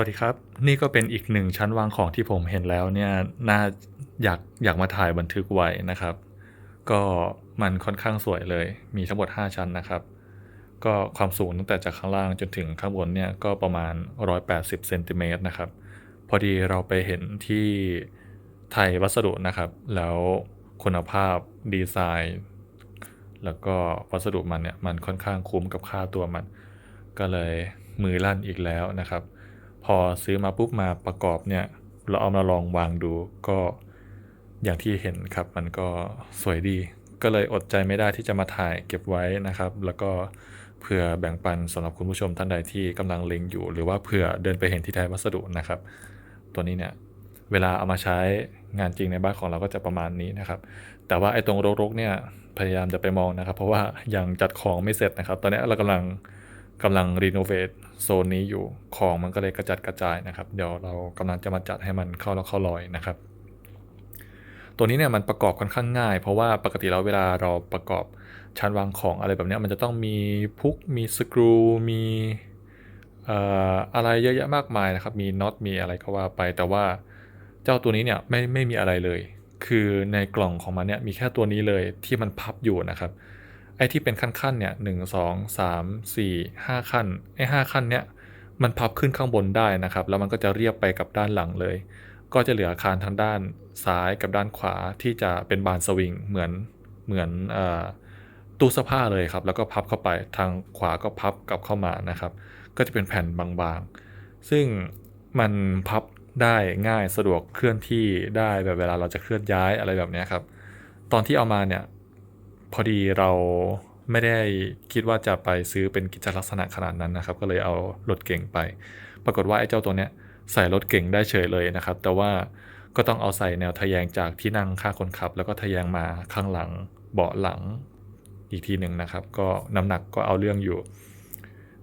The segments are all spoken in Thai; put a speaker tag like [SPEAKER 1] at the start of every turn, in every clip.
[SPEAKER 1] วัสดีครับ นี่ก็เป็นอีกหนึ่งชั้นวางของที่ผมเห็นแล้วเนี่ยน่าอยากอยากมาถ่ายบันทึกไว้นะครับ ก็มันค่อนข้างสวยเลย มีทั้งหมด 5 ชั้นนะครับ ก็ความสูงตั้งแต่จากข้างล่างจนถึงข้างบนเนี่ยก็ประมาณ 180เซนติเมตรนะครับ พอดีเราไปเห็นที่ไทยวัสดุนะครับ แล้วคุณภาพดีไซน์ แล้วก็วัสดุมันเนี่ยมันค่อนข้างคุ้มกับค่าตัวมัน ก็เลยมือลั่นอีกแล้วนะครับ พอซื้อมาปุ๊บมาประกอบเนี่ย เราเอามาลองวางดูก็อย่างที่เห็นครับ มันก็สวยดี ก็เลยอดใจไม่ได้ที่จะมาถ่ายเก็บไว้นะครับ แล้วก็เผื่อแบ่งปันสำหรับคุณผู้ชมท่านใดที่กำลังเล็งอยู่ หรือว่าเผื่อเดินไปเห็นที่ไทยวัสดุนะครับ ตัวนี้เนี่ยเวลาเอามาใช้งานจริงในบ้านของเราก็จะประมาณนี้นะครับ แต่ว่าไอ้ตรงรกๆเนี่ยพยายามจะไปมองนะครับ เพราะว่ายังจัดของไม่เสร็จนะครับ ตอนนี้เรากำลัง กำลังรีโนเวทโซนนี้อยู่ของมันก็เลยกระจัดกระจายนะครับ เดี๋ยวเรากำลังจะมาจัดให้มันเข้าแล้วเข้ารอยนะครับ ตัวนี้เนี่ยมันประกอบค่อนข้างง่าย เพราะว่าปกติแล้วเวลาเราประกอบชั้นวางของอะไรแบบนี้มันจะต้องมีพุกมีสกรูมีอะไรเยอะแยะมากมายนะครับ มีน็อตมีอะไรก็ว่าไป แต่ว่าเจ้าตัวนี้เนี่ยไม่ไม่มีอะไรเลย คือในกล่องของมันเนี่ยมีแค่ตัวนี้เลยที่มันพับอยู่นะครับ ไอ้ที่เป็นขั้นๆเนี่ยหนึ่งสองสามสี่ห้าขั้นไอ้ห้าขั้นเนี่ยมันพับขึ้นข้างบนได้นะครับ แล้วมันก็จะเรียบไปกับด้านหลังเลย ก็จะเหลืออาคารทางด้านซ้ายกับด้านขวาที่จะเป็นบานสวิงเหมือนเหมือนอตู้เสื้อผ้าเลยครับ แล้วก็พับเข้าไปทางขวาก็พับกลับเข้ามานะครับ ก็จะเป็นแผ่นบางๆ ซึ่งมันพับได้ง่ายสะดวกเคลื่อนที่ได้แบบเวลาเราจะเคลื่อนย้ายอะไรแบบนี้ครับ ตอนที่เอามาเนี่ย พอดีเราไม่ได้คิดว่าจะไปซื้อเป็นกิจลักษณะขนาดนั้นนะครับ ก็เลยเอารถเก่งไป ปรากฏว่าไอ้เจ้าตัวเนี้ยใส่รถเก่งได้เฉยเลยนะครับ แต่ว่าก็ต้องเอาใส่แนวทะแยงจากที่นั่งข้างคนขับ แล้วก็ทะแยงมาข้างหลังเบาะหลังอีกทีหนึ่งนะครับ ก็น้ำหนักก็เอาเรื่องอยู่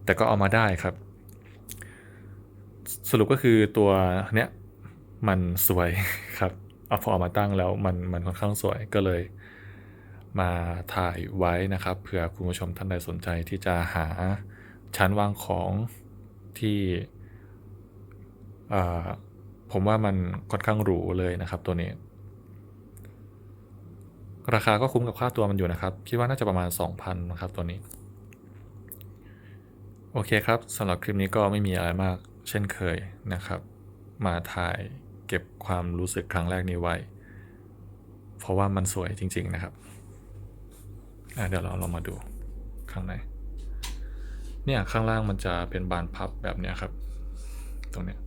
[SPEAKER 1] แต่ก็เอามาได้ครับ สรุปก็คือตัวเนี้ยมันสวยครับเอาพอเอามาตั้งแล้วมันมันค่อนข้างสวยก็เลย มาถ่ายไว้นะครับเผื่อคุณผู้ชมท่านใดสนใจที่จะหาชั้นวางของที่ผมว่ามันค่อนข้างหรูเลยนะครับตัวนี้ ราคาก็คุ้มกับค่าตัวมันอยู่นะครับ คิดว่าน่าจะประมาณ 2,000นะครับตัวนี้ โอเคครับสำหรับคลิปนี้ก็ไม่มีอะไรมากเช่นเคยนะครับ มาถ่ายเก็บความรู้สึกครั้งแรกนี้ไว้ เพราะว่ามันสวยจริง ๆ นะครับ อะเดี๋ยวเราลองมาดูข้างใน เนี่ยข้างล่างมันจะเป็นบานพับแบบเนี้ยครับ ตรงเนี้ย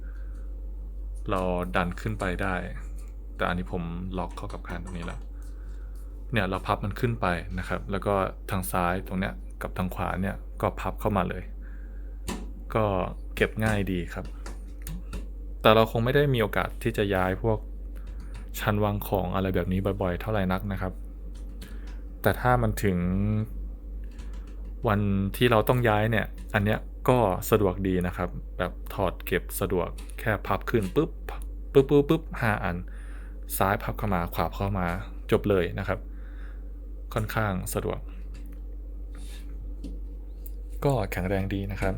[SPEAKER 1] เราดันขึ้นไปได้ แต่อันนี้ผมล็อกเข้ากับคานตรงนี้แล้ว เนี่ยเราพับมันขึ้นไปนะครับ แล้วก็ทางซ้ายตรงเนี้ยกับทางขวาเนี่ยก็พับเข้ามาเลย ก็เก็บง่ายดีครับ แต่เราคงไม่ได้มีโอกาสที่จะย้ายพวกชั้นวางของอะไรแบบนี้บ่อยๆ เท่าไหร่นักนะครับ แต่ถ้ามันถึงวันที่เราต้องย้ายเนี่ย อันเนี้ยก็สะดวกดีนะครับ แบบถอดเก็บสะดวกแค่พับขึ้นปุ๊บปุ๊บปุ๊บปุ๊บห้าอัน ซ้ายพับเข้ามาขวาเข้ามาจบเลยนะครับ ค่อนข้างสะดวก ก็แข็งแรงดีนะครับ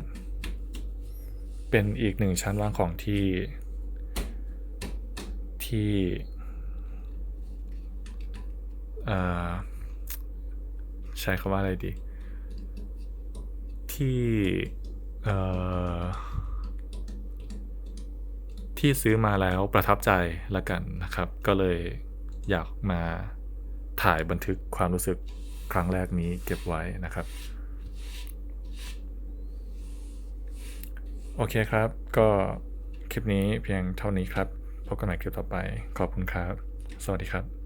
[SPEAKER 1] เป็นอีกหนึ่งชั้นวางของที่ ที่อ่า ใช้คำว่าอะไรดี ที่เอ่อที่ซื้อมาแล้วประทับใจละกันนะครับ ก็เลยอยากมาถ่ายบันทึกความรู้สึกครั้งแรกนี้เก็บไว้นะครับ โอเคครับ ก็คลิปนี้เพียงเท่านี้ครับ พบกันใหม่คลิปต่อไป ขอบคุณครับ สวัสดีครับ